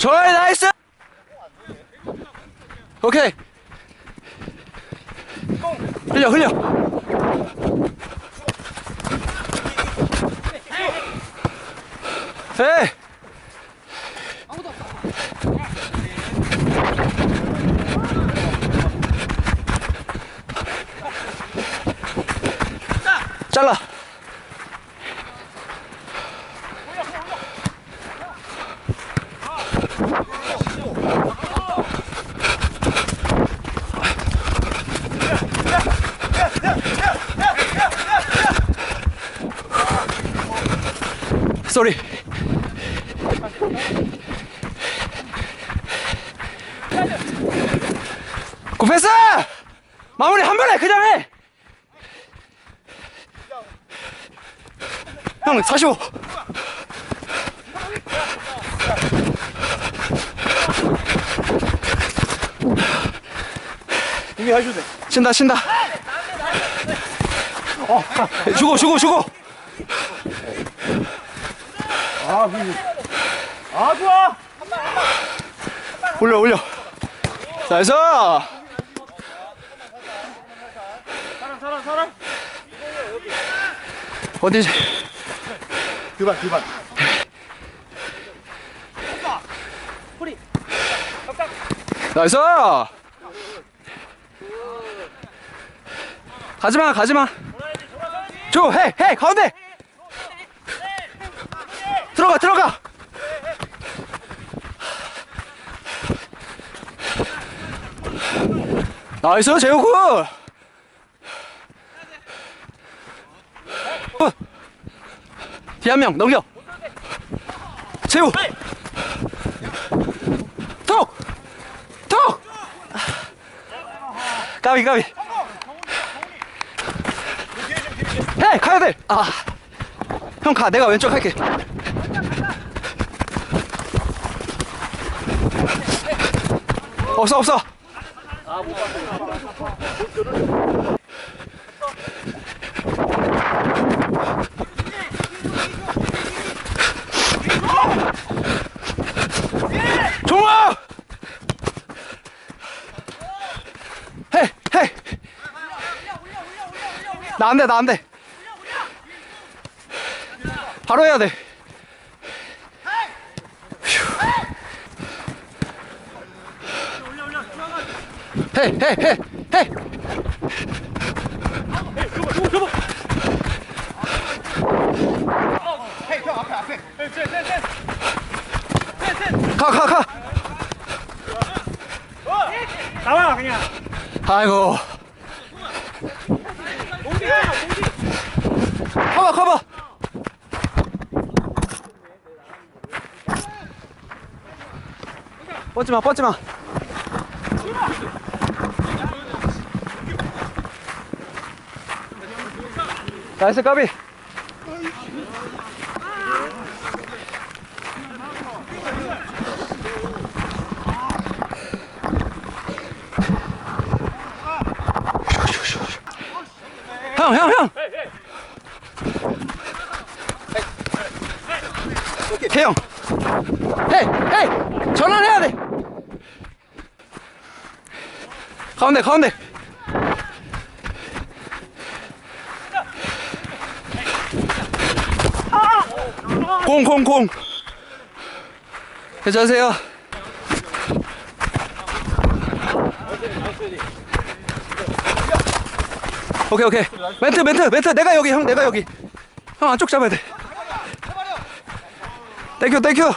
좋아요 나이스! 오케이. 흘려 흘려. 에이 잘라. 쏘리 굿패스! 마무리 한 번에 그냥 해 형, 45. 이미 해주네. 신다, 신다. 어, 주고, 주고, 주고. 아, 그. 아, 좋아! 올려, 올려. 나이스! 어디지? 그반, 그반. 나이스! 가지마, 가지마. 줘, 해, 해, 가운데! 들어가, 들어가! 나이스, 재호구! 뒤 한 명, 넘겨! 재호! 톡! 톡! 까비 까비 해 가야 돼 아 형 가 내가 왼쪽 할게 없어 없어 종아 해, 해. 나 안 돼, 나 안 돼. 바로 해야 돼. 휴. 해, 해, 해, 해. 가, 가, 가. 나와, 그냥. 아이고. 커버, 커버. 뻗지 마, 뻗지 마. 나이스 까비. 형, 형, 형. 태형. 헤이, 헤이. 전환해야 돼. 가운데, 가운데. 공, 공, 공. 괜찮으세요? 오케이 오케이 멘트 멘트 멘트 내가 여기 형 내가 여기 형 안쪽 잡아야 돼. 땡큐 땡큐